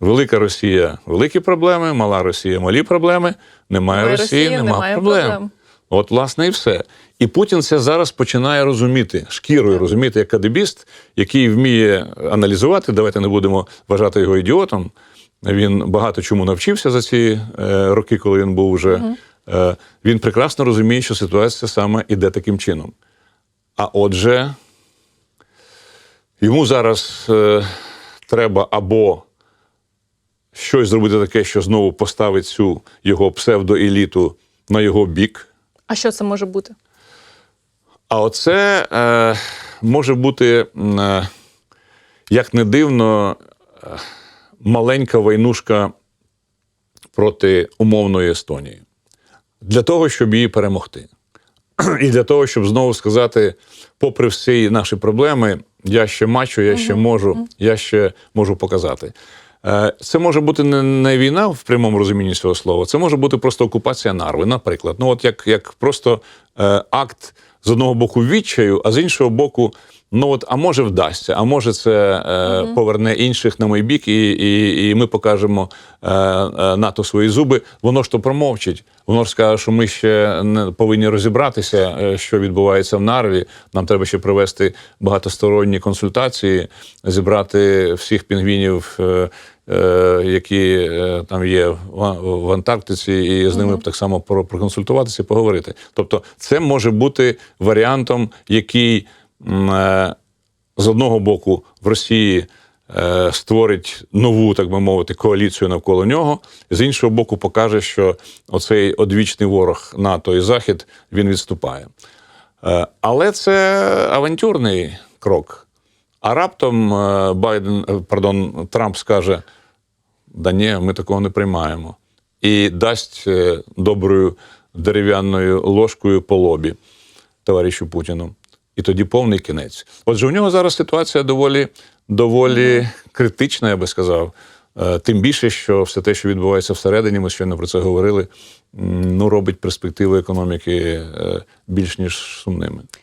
Велика Росія великі проблеми, мала Росія малі проблеми. Немає Немає Росії, Росії, немає, немає проблем. проблем. От, власне, і все. І Путін це зараз починає розуміти, шкірою розуміти, як кадебіст, який вміє аналізувати. Давайте не будемо вважати його ідіотом. Він багато чому навчився за ці е, роки, коли він був уже. Е, він прекрасно розуміє, що ситуація саме іде таким чином. А отже, йому зараз е, треба або щось зробити таке, що знову поставить цю його псевдоеліту на його бік. А що це може бути? А оце е, може бути, е, як не дивно, е, маленька войнушка проти умовної Естонії. Для того, щоб її перемогти. І для того, щоб знову сказати, попри всі наші проблеми, я ще мачу, я ще можу, я ще можу показати. Е, Це може бути не, війна в прямому розумінні цього слова, це може бути просто окупація Нарви, наприклад. Ну, от як, як просто е, акт з одного боку відчаю, а з іншого боку, ну от, а може вдасться, а може це е, поверне інших на мій бік, і, і, і ми покажемо е, НАТО свої зуби. Воно ж то промовчить. Воно ж скаже, що ми ще не повинні розібратися, що відбувається в Нарві. Нам треба ще провести багатосторонні консультації, зібрати всіх пінгвінів. е, Які е, там є в Антарктиці, і з ними б так само про- проконсультуватися, і поговорити. Тобто, це може бути варіантом, який е, з одного боку в Росії е, створить нову, так би мовити, коаліцію навколо нього, з іншого боку, покаже, що оцей одвічний ворог НАТО і Захід він відступає. Е, Але це авантюрний крок. А раптом е, Байден, е, пардон, Трамп скаже: да ні, ми такого не приймаємо. І дасть е, доброю дерев'яною ложкою по лобі товаришу Путіну. І тоді повний кінець. Отже, у нього зараз ситуація доволі, доволі критична, я би сказав. Е, Тим більше, що все те, що відбувається всередині, ми щойно про це говорили, ну, робить перспективи економіки е, більш ніж сумними.